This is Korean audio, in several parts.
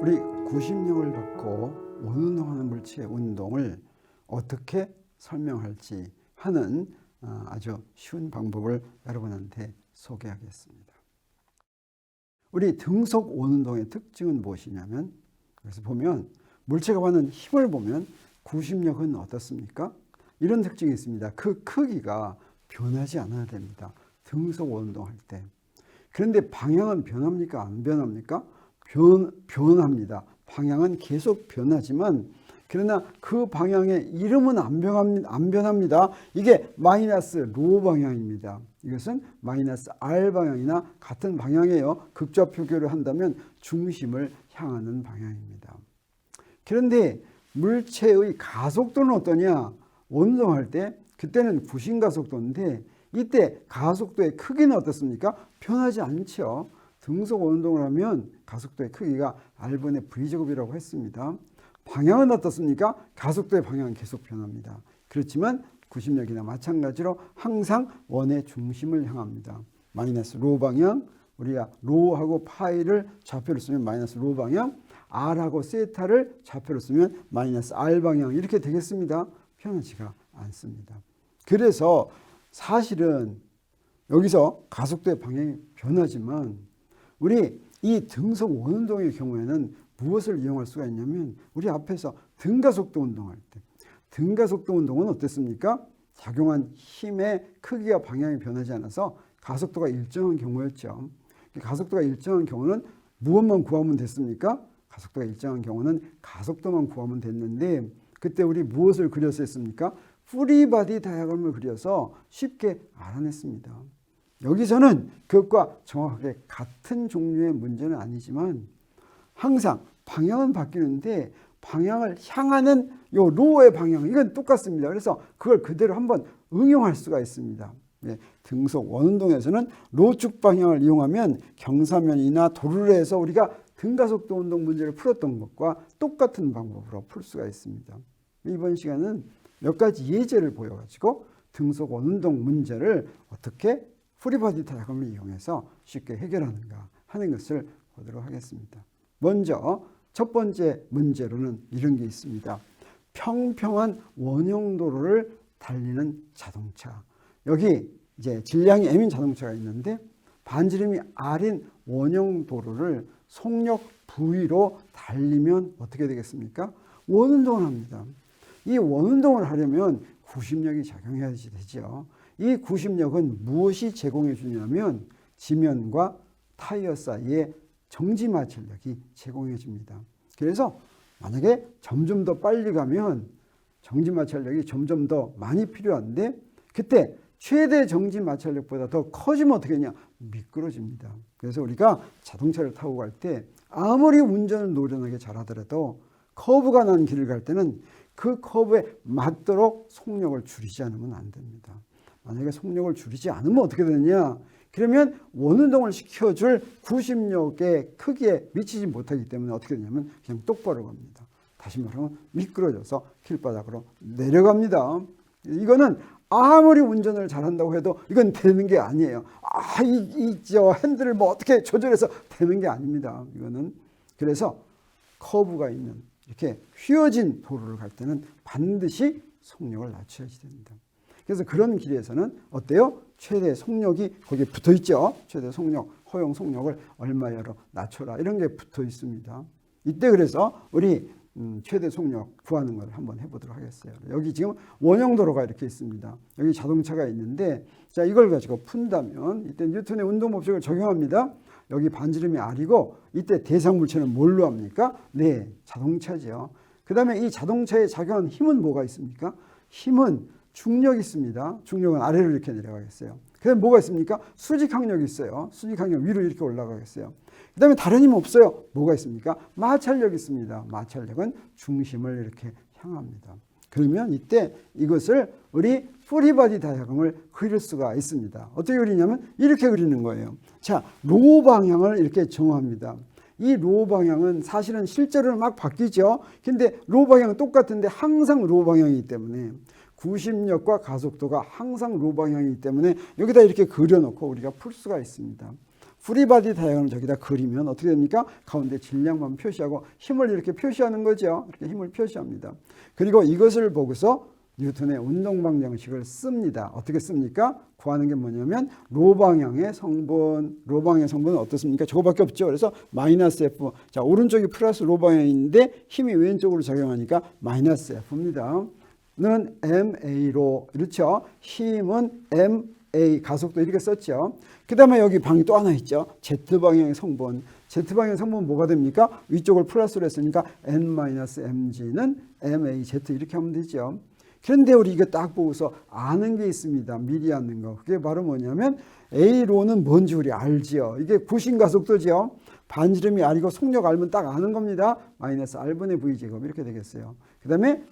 우리 구심력을 받고 원운동하는 물체의 운동을 어떻게 설명할지 하는 어, 아주 쉬운 방법을 여러분한테 소개하겠습니다. 우리 등속 원운동의 특징은 무엇이냐면 그래서 보면 물체가 받는 힘을 보면 구심력은 어떻습니까? 이런 특징이 있습니다. 그 크기가 변하지 않아야 됩니다. 등속 원운동할 때. 그런데 방향은 변합니까? 안 변합니까? 변, 변합니다. 방향은 계속 변하지만 그러나 그 방향의 이름은 안 변합니다. 안 변합니다. 이게 마이너스 로 방향입니다. 이것은 마이너스 R 방향이나 같은 방향이에요. 극좌 표기를 한다면 중심을 향하는 방향입니다. 그런데 물체의 가속도는 어떠냐? 원동할 때 그때는 구심 가속도인데 이때 가속도의 크기는 어떻습니까? 변하지 않죠. 등속 운동을 하면 가속도의 크기가 R분의 V제곱이라고 했습니다. 방향은 어떻습니까? 가속도의 방향은 계속 변합니다. 그렇지만 구심력이나 마찬가지로 항상 원의 중심을 향합니다. 마이너스 로 방향, 우리가 로하고 파이를 좌표로 쓰면 마이너스 로 방향, R하고 세타를 좌표로 쓰면 마이너스 R 방향 이렇게 되겠습니다. 변하지가 않습니다. 그래서 사실은 여기서 가속도의 방향이 변하지만 우리 이 등속 원운동의 경우에는 무엇을 이용할 수가 있냐면 우리 앞에서 등가속도 운동할 때 등가속도 운동은 어땠습니까? 작용한 힘의 크기와 방향이 변하지 않아서 가속도가 일정한 경우였죠. 가속도가 일정한 경우는 무엇만 구하면 됐습니까? 가속도가 일정한 경우는 가속도만 구하면 됐는데 그때 우리 무엇을 그려서 했습니까? 프리바디 다이아그램을 그려서 쉽게 알아냈습니다. 여기서는 그것과 정확하게 같은 종류의 문제는 아니지만 항상 방향은 바뀌는데 방향을 향하는 요 로의 방향 이건 똑같습니다. 그래서 그걸 그대로 한번 응용할 수가 있습니다. 네, 등속 원운동에서는 로축 방향을 이용하면 경사면이나 도르를 해서 우리가 등가속도 운동 문제를 풀었던 것과 똑같은 방법으로 풀 수가 있습니다. 이번 시간은 몇 가지 예제를 보여가지고 등속 원운동 문제를 어떻게 프리바디 다이아그램을 이용해서 쉽게 해결하는가 하는 것을 보도록 하겠습니다. 먼저 첫 번째 문제로는 이런 게 있습니다. 평평한 원형 도로를 달리는 자동차. 여기 이제 질량이 M인 자동차가 있는데 반지름이 R인 원형 도로를 속력 V로 달리면 어떻게 되겠습니까? 원운동을 합니다. 이 원운동을 하려면 구심력이 작용해야 되죠. 이 구심력은 무엇이 제공해 주냐면 지면과 타이어 사이에 정지 마찰력이 제공해 줍니다. 그래서 만약에 점점 더 빨리 가면 정지 마찰력이 점점 더 많이 필요한데 그때 최대 정지 마찰력보다 더 커지면 어떻게 되냐? 미끄러집니다. 그래서 우리가 자동차를 타고 갈 때 아무리 운전을 노련하게 잘하더라도 커브가 난 길을 갈 때는 그 커브에 맞도록 속력을 줄이지 않으면 안 됩니다. 만약에 속력을 줄이지 않으면 어떻게 되느냐? 그러면 원운동을 시켜줄 구심력의 크기에 미치지 못하기 때문에 어떻게 되냐면 그냥 똑바로 갑니다. 다시 말하면 미끄러져서 길바닥으로 내려갑니다. 이거는 아무리 운전을 잘한다고 해도 이건 되는 게 아니에요. 아, 이, 이, 저 핸들을 뭐 어떻게 조절해서 되는 게 아닙니다. 이거는. 그래서 커브가 있는 이렇게 휘어진 도로를 갈 때는 반드시 속력을 낮춰야지 됩니다. 그래서 그런 길에서는 어때요? 최대 속력이 거기에 붙어 있죠. 최대 속력, 허용 속력을 얼마여로 낮춰라. 이런 게 붙어 있습니다. 이때 그래서 우리 음, 최대 속력 구하는 걸 한번 해보도록 하겠어요. 여기 지금 원형 도로가 이렇게 있습니다. 여기 자동차가 있는데 자 이걸 가지고 푼다면 이때 뉴턴의 운동 법칙을 적용합니다. 여기 반지름이 R이고 이때 대상 물체는 뭘로 합니까? 네, 자동차죠. 그 다음에 이 자동차에 작용하는 힘은 뭐가 있습니까? 힘은 중력이 있습니다. 중력은 아래로 이렇게 내려가겠어요. 그 다음에 뭐가 있습니까? 수직항력이 있어요. 수직항력 위로 이렇게 올라가겠어요. 그 다음에 다른 힘 없어요. 뭐가 있습니까? 마찰력이 있습니다. 마찰력은 중심을 이렇게 향합니다. 그러면 이때 이것을 우리 프리바디 다이아그램을 그릴 수가 있습니다. 어떻게 그리냐면 이렇게 그리는 거예요. 자, 로 방향을 이렇게 정합니다. 이 로 방향은 사실은 실제로는 막 바뀌죠. 근데 로 방향은 똑같은데 항상 로 방향이기 때문에 구심력과 가속도가 항상 로 방향이기 때문에 여기다 이렇게 그려놓고 우리가 풀 수가 있습니다. 프리바디 다이어그램을 저기다 그리면 어떻게 됩니까? 가운데 질량만 표시하고 힘을 이렇게 표시하는 거죠. 이렇게 힘을 표시합니다. 그리고 이것을 보고서 뉴턴의 운동 방 정식을 씁니다. 어떻게 씁니까? 구하는 게 뭐냐면 로 방향의 성분, 로 방향의 성분은 어떻습니까? 저거밖에 없죠. 그래서 마이너스 F. 자, 오른쪽이 플러스 로 방향인데 힘이 왼쪽으로 작용하니까 마이너스 F입니다. 는 MA로 그렇죠. 힘은 MA 가속도 이렇게 썼죠. 그 다음에 여기 방이 또 하나 있죠. Z 방향의 성분. Z 방향의 성분 뭐가 됩니까? 위쪽을 플러스로 했으니까 N-MG는 MAZ 이렇게 하면 되죠. 그런데 우리 이거 딱 보고서 아는 게 있습니다. 미리 아는 거. 그게 바로 뭐냐면 A로는 뭔지 우리 알지요. 이게 구신 가속도죠. 반지름이 R이고 속력 알면 딱 아는 겁니다. 마이너스 R분의 V 제곱 이렇게 되겠어요. 그 다음에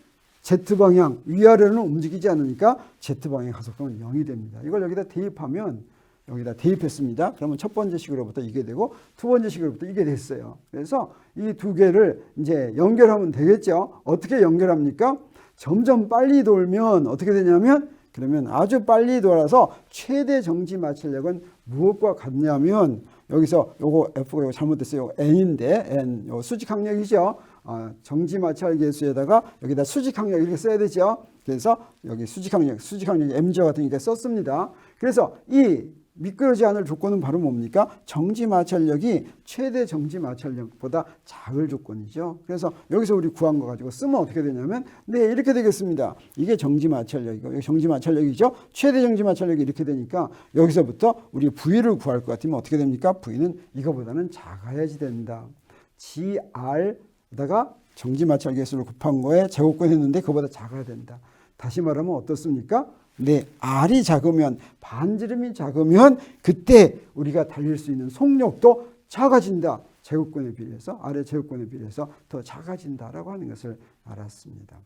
Z방향 위아래로는 움직이지 않으니까 Z방향 가속도는 0이 됩니다. 이걸 여기다 대입하면 여기다 대입했습니다. 그러면 첫 번째 식으로부터 이게 되고 두 번째 식으로부터 이게 됐어요. 그래서 이 두 개를 이제 연결하면 되겠죠. 어떻게 연결합니까? 점점 빨리 돌면 어떻게 되냐면 그러면 아주 빨리 돌아서 최대 정지 마찰력은 무엇과 같냐면 여기서 요거 F가 요거 잘못됐어요. N인데 N 요 수직 항력이죠. 아, 정지 마찰 계수에다가 여기다 수직 항력 이렇게 써야 되죠. 그래서 여기 수직 항력, 수직 항력이 M자 같은 게 썼습니다. 그래서 이 미끄러지 않을 조건은 바로 뭡니까? 정지 마찰력이 최대 정지 마찰력보다 작을 조건이죠. 그래서 여기서 우리 구한 거 가지고 쓰면 어떻게 되냐면 네 이렇게 되겠습니다. 이게 정지 마찰력이고 여기 정지 마찰력이죠. 최대 정지 마찰력이 이렇게 되니까 여기서부터 우리 V를 구할 것 같으면 어떻게 됩니까? V는 이거보다는 작아야지 된다. GR 에다가 정지 마찰 계수를 곱한 거에 제곱권 했는데 그보다 작아야 된다. 다시 말하면 어떻습니까? 네, R이 작으면 반지름이 작으면 그때 우리가 달릴 수 있는 속력도 작아진다. 제곱권에 비해서 아래 제곱권에 비해서 더 작아진다라고 하는 것을 알았습니다.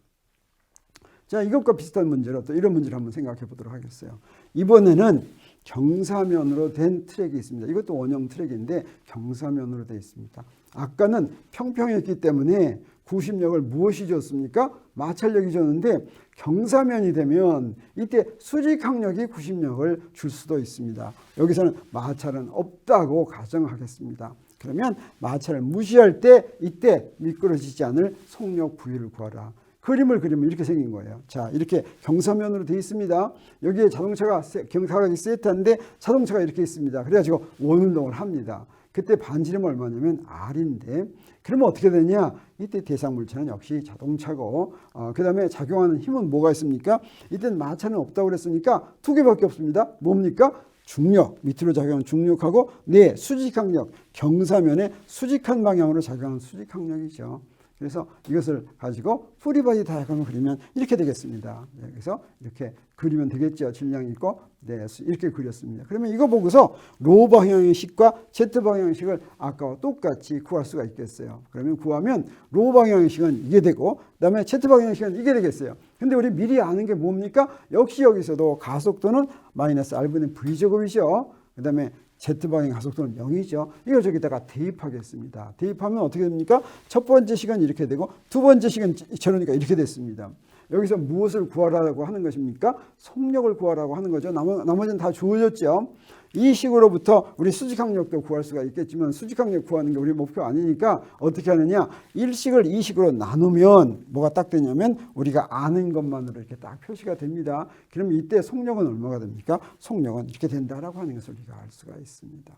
자, 이것과 비슷한 문제로 또 이런 문제를 한번 생각해 보도록 하겠어요. 이번에는 경사면으로 된 트랙이 있습니다. 이것도 원형 트랙인데 경사면으로 되어 있습니다. 아까는 평평했기 때문에 구심력을 무엇이 줬습니까? 마찰력이 줬는데 경사면이 되면 이때 수직항력이 구심력을 줄 수도 있습니다. 여기서는 마찰은 없다고 가정하겠습니다. 그러면 마찰을 무시할 때 이때 미끄러지지 않을 속력 부위를 구하라. 그림을 그리면 이렇게 생긴 거예요. 자, 이렇게 경사면으로 되어 있습니다. 여기에 자동차가 경사각이 세트한데 자동차가 이렇게 있습니다. 그래가지고 원 운동을 합니다. 그때 반지름 얼마냐면 R인데 그러면 어떻게 되냐? 이때 대상 물체는 역시 자동차고 어, 그 다음에 작용하는 힘은 뭐가 있습니까? 이때는 마찰은 없다고 그랬으니까 두 개밖에 없습니다. 뭡니까? 중력, 밑으로 작용하는 중력하고 네, 수직항력, 경사면에 수직한 방향으로 작용하는 수직항력이죠. 그래서 이것을 가지고 프리바디 다이아그램을 그리면 이렇게 되겠습니다. 네, 그래서 이렇게 그리면 되겠죠. 질량이 있고 네, 이렇게 그렸습니다. 그러면 이거 보고서 로 방향식과 Z 방향식을 아까와 똑같이 구할 수가 있겠어요. 그러면 구하면 로 방향식은 이게 되고 그다음에 Z 방향식은 이게 되겠어요. 근데 우리 미리 아는 게 뭡니까? 역시 여기서도 가속도는 마이너스 R분의 V 제곱이죠. 그 다음에 Z방향 가속도는 0이죠. 이걸 저기다가 대입하겠습니다. 대입하면 어떻게 됩니까? 첫 번째 시간 이렇게 되고 두 번째 시간 저러니까 이렇게 됐습니다. 여기서 무엇을 구하라고 하는 것입니까? 속력을 구하라고 하는 거죠. 나머, 나머지는 다 주어졌죠. 이 식으로부터 우리 수직항력도 구할 수가 있겠지만 수직항력 구하는 게 우리 목표 아니니까 어떻게 하느냐? 일식을 이식으로 나누면 뭐가 딱 되냐면 우리가 아는 것만으로 이렇게 딱 표시가 됩니다. 그럼 이때 속력은 얼마가 됩니까? 속력은 이렇게 된다라고 하는 것을 우리가 알 수가 있습니다.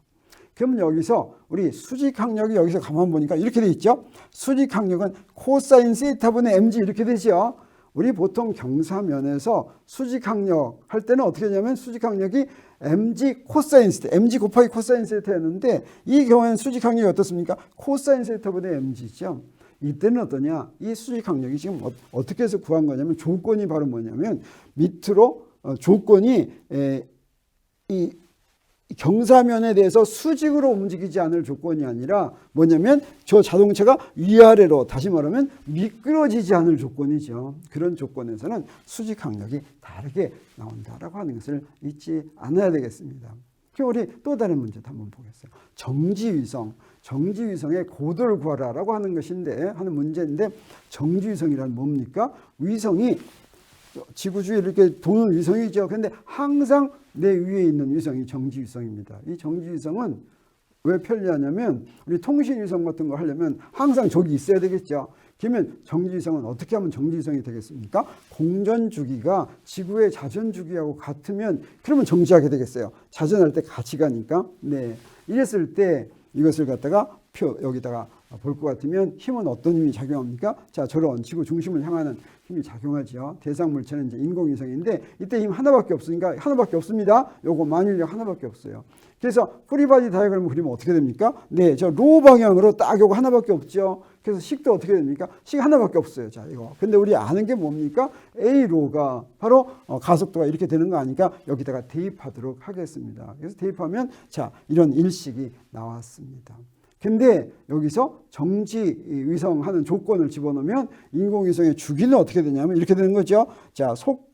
그럼 여기서 우리 수직항력이 여기서 가만 보니까 이렇게 돼 있죠. 수직항력은 코사인 세타분의 mg 이렇게 되죠. 우리 보통 경사면에서 수직항력 할 때는 어떻게 하냐면 수직항력이 mg 코사인 세타, mg 곱하기 코사인 세타였는데 이 경우에는 수직 항력이 어떻습니까? 코사인 세타분의 mg죠. 이때는 어떠냐? 이 수직 항력이 지금 어, 떻게 해서 구한 거냐면 조건이 바로 뭐냐면 밑으로 어, 조건이 에, 이 경사면에 대해서 수직으로 움직이지 않을 조건이 아니라 뭐냐면 저 자동차가 위아래로 다시 말하면 미끄러지지 않을 조건이죠. 그런 조건에서는 수직 항력이 다르게 나온다라고 하는 것을 잊지 않아야 되겠습니다. 그럼 우리 또 다른 문제도 한번 보겠어요. 정지위성, 정지위성의 고도를 구하라라고 하는 것인데 하는 문제인데 정지위성이란 뭡니까? 위성이 지구 주위에 이렇게 도는 위성이죠. 그런데 항상 내 위에 있는 위성이 정지위성입니다. 이 정지위성은 왜 편리하냐면 우리 통신위성 같은 거 하려면 항상 저기 있어야 되겠죠. 그러면 정지위성은 어떻게 하면 정지위성이 되겠습니까? 공전 주기가 지구의 자전 주기하고 같으면 그러면 정지하게 되겠어요. 자전할 때 같이 가니까. 네. 이랬을 때 이것을 갖다가 표 여기다가 볼 것 같으면 힘은 어떤 힘이 작용합니까? 자, 저런 지구 중심을 향하는 힘이 작용하죠. 대상 물체는 이제 인공위성인데 이때 힘 하나밖에 없으니까 하나밖에 없습니다. 요거 만일력 하나밖에 없어요. 그래서 프리바디 다이어그램을 그리면 어떻게 됩니까? 네, 저 로 방향으로 딱 요거 하나밖에 없죠. 그래서 식도 어떻게 됩니까? 식 하나밖에 없어요. 자, 이거. 근데 우리 아는 게 뭡니까? A 로가 바로 어, 가속도가 이렇게 되는 거 아니까 여기다가 대입하도록 하겠습니다. 그래서 대입하면 자, 이런 일식이 나왔습니다. 근데 여기서 정지 위성하는 조건을 집어넣으면 인공위성의 주기는 어떻게 되냐면 이렇게 되는 거죠. 자, 속,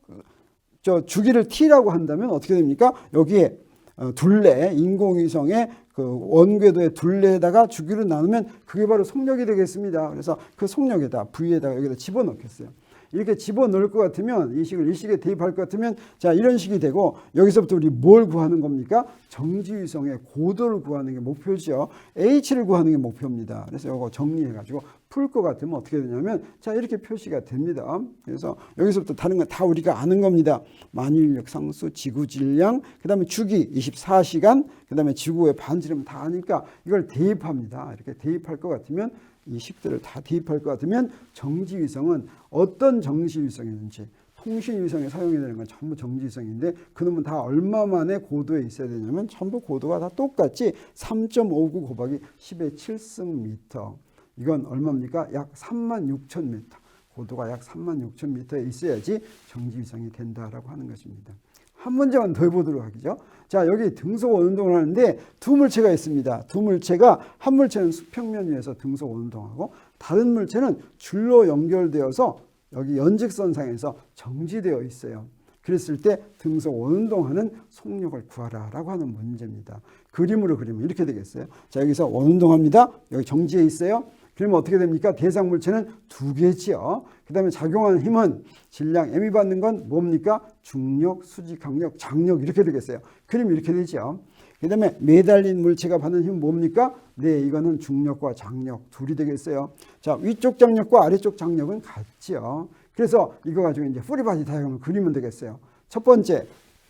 저 주기를 T라고 한다면 어떻게 됩니까? 여기에 어, 둘레, 인공위성의 그 원궤도의 둘레에다가 주기를 나누면 그게 바로 속력이 되겠습니다. 그래서 그 속력에다, V에다가 여기다 집어넣겠어요. 이렇게 집어넣을 것 같으면 이 식을 일식에 대입할 것 같으면 자 이런 식이 되고 여기서부터 우리 뭘 구하는 겁니까? 정지위성의 고도를 구하는 게 목표죠. H를 구하는 게 목표입니다. 그래서 이거 정리해가지고 풀 것 같으면 어떻게 되냐면 자 이렇게 표시가 됩니다. 그래서 여기서부터 다른 건 다 우리가 아는 겁니다. 만일력 상수, 지구 질량, 그다음에 주기 24시간, 그다음에 지구의 반지름 다 아니까 이걸 대입합니다. 이렇게 대입할 것 같으면 이 식들을 다 대입할 것 같으면 정지위성은 어떤 정지위성이든지 통신위성에 사용이 되는 건 전부 정지위성인데 그놈은 다 얼마만의 고도에 있어야 되냐면 전부 고도가 다 똑같이 3.59 곱하기 10의 7승 미터 이건 얼마입니까? 약 3만 6천 미터 고도가 약 3만 6천 미터에 있어야지 정지위성이 된다라고 하는 것입니다. 한 문제만 더 해보도록 하죠. 자, 여기 등속 원운동을 하는데 두 물체가 있습니다. 두 물체가 한 물체는 수평면 위에서 등속 원운동하고 다른 물체는 줄로 연결되어서 여기 연직선상에서 정지되어 있어요. 그랬을 때 등속 원운동하는 속력을 구하라라고 하는 문제입니다. 그림으로 그리면 이렇게 되겠어요. 자, 여기서 원운동합니다. 여기 정지해 있어요. 그러면 어떻게 됩니까? 대상 물체는 두 개지요. 그 다음에 작용하는 힘은 질량 m이 받는 건 뭡니까? 중력, 수직, 강력, 장력 이렇게 되겠어요. 그림 이렇게 되죠. 그 다음에 매달린 물체가 받는 힘은 뭡니까? 네, 이거는 중력과 장력 둘이 되겠어요. 자, 위쪽 장력과 아래쪽 장력은 같지요. 그래서 이거 가지고 이제 프리바디 다이어그램을 그리면 되겠어요. 첫 번째,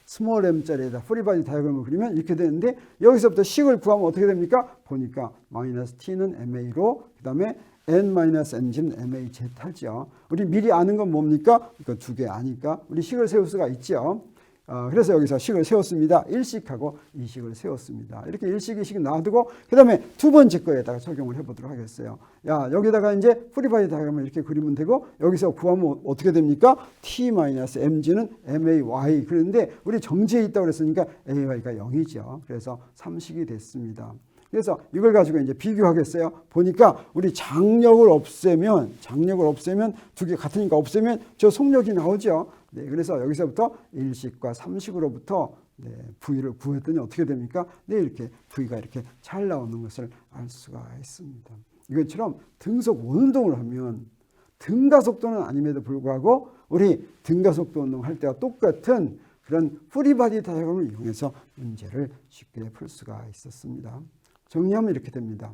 스몰 m짜리에다 프리바디 다이어그램을 그리면 이렇게 되는데 여기서부터 식을 구하면 어떻게 됩니까? 보니까 마이너스 t는 ma로 그 다음에 n 마이너스 mg는 maz하죠. 우리 미리 아는 건 뭡니까? 이거 두 개 아니까 우리 식을 세울 수가 있죠. 어, 그래서 여기서 식을 세웠습니다. 일식하고 이식을 세웠습니다. 이렇게 일식, 이식 놔두고 그 다음에 두 번째 거에다가 적용을 해보도록 하겠어요. 야 여기다가 이제 프리바디 다이어그램을 이렇게 그리면 되고 여기서 구하면 어떻게 됩니까? t-mg는 may 그런데 우리 정지에 있다고 그랬으니까 ay가 0이죠. 그래서 삼식이 됐습니다. 그래서 이걸 가지고 이제 비교하겠어요. 보니까 우리 장력을 없애면 장력을 없애면 두 개 같으니까 없애면 저 속력이 나오죠. 네, 그래서 여기서부터 일식과 삼식으로부터 네, V를 구했더니 어떻게 됩니까? 네, 이렇게 V가 이렇게 잘 나오는 것을 알 수가 있습니다. 이것처럼 등속 원운동을 하면 등가속도는 아님에도 불구하고 우리 등가속도 운동 할 때와 똑같은 그런 프리바디 다이어그램을 이용해서 문제를 쉽게 풀 수가 있었습니다. 정리하면 이렇게 됩니다.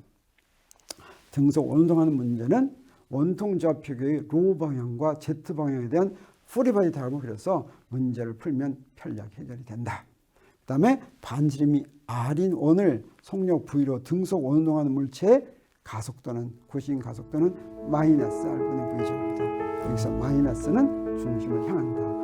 등속 원운동하는 문제는 원통 좌표계의 로 방향과 Z 방향에 대한 다이어그램을 그려서 문제를 풀면 편리하게 해결이 된다. 그 다음에 반지름이 R인 원을 속력 V로 등속 원운동하는 물체의 가속도는 구시인 가속도는 마이너스 R분의 V제곱이다. 여기서 마이너스는 중심을 향한다.